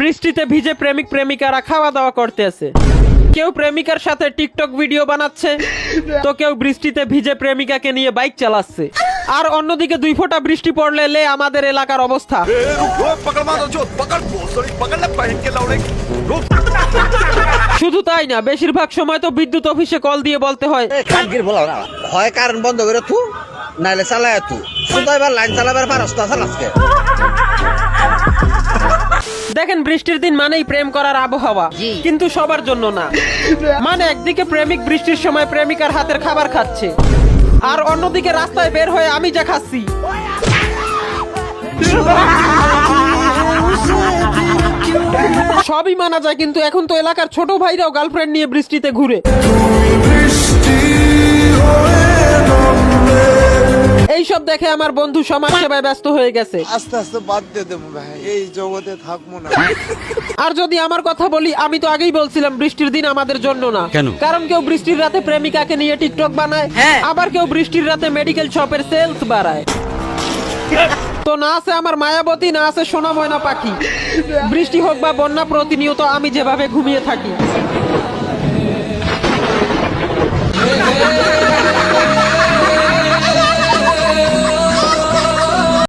বৃষ্টিতে ভিজে প্রেমিক প্রেমিকারা খাওয়া দাওয়া করতেছে কেউ প্রেমিকার সাথে টিকটক ভিডিও বানাচ্ছে তো কেউ বৃষ্টিতে ভিজে প্রেমিকাকে নিয়ে বাইক চালাচ্ছে। আর অন্যদিকে দুই ফোঁটা বৃষ্টি পড়লে লে আমাদের এলাকার অবস্থা। শুধু তাই না বেশিরভাগ সময় তো বিদ্যুৎ অফিসে কল দিয়ে বলতে হয়। হয় কারণ বন্ধ করে তু নাইলে চালায় তু শুধু এবার লাইন চালাবার আজকে দেখেন বৃষ্টির দিন মানেই প্রেম করার আবহাওয়া কিন্তু সবার জন্য না। মানে একদিকে প্রেমিক বৃষ্টির সময় প্রেমিকার হাতের খাবার খাচ্ছে আর অন্যদিকে রাস্তায় বের হয়ে আমি যা খাচ্ছি। সবই মানা যায় কিন্তু এখন তো এলাকার ছোট ভাইরাও গার্লফ্রেন্ড নিয়ে বৃষ্টিতে ঘুরে। এইসব দেখে আমার বন্ধু সমাজ সেবায় ব্যস্ত হয়ে গেছে। আস্তে আস্তে বাদ দিয়ে দেবো ভাই এই জগতে থাকব না। আর যদি আমার কথা বলি আমি তো আগেই বলছিলাম বৃষ্টির দিন আমাদের জন্য না। কেন? কারণ কেউ বৃষ্টির রাতে প্রেমিকাকে নিয়ে টিকটক বানায় আবার কেউ বৃষ্টির রাতে মেডিকেল শপের সেলস বাড়ায়। তো না আছে আমার মায়াবতী না আছে সোনা ময়না পাখি। বৃষ্টি হোক বা বন্যা প্রতিনিয়ত আমি যেভাবে ঘুমিয়ে থাকি।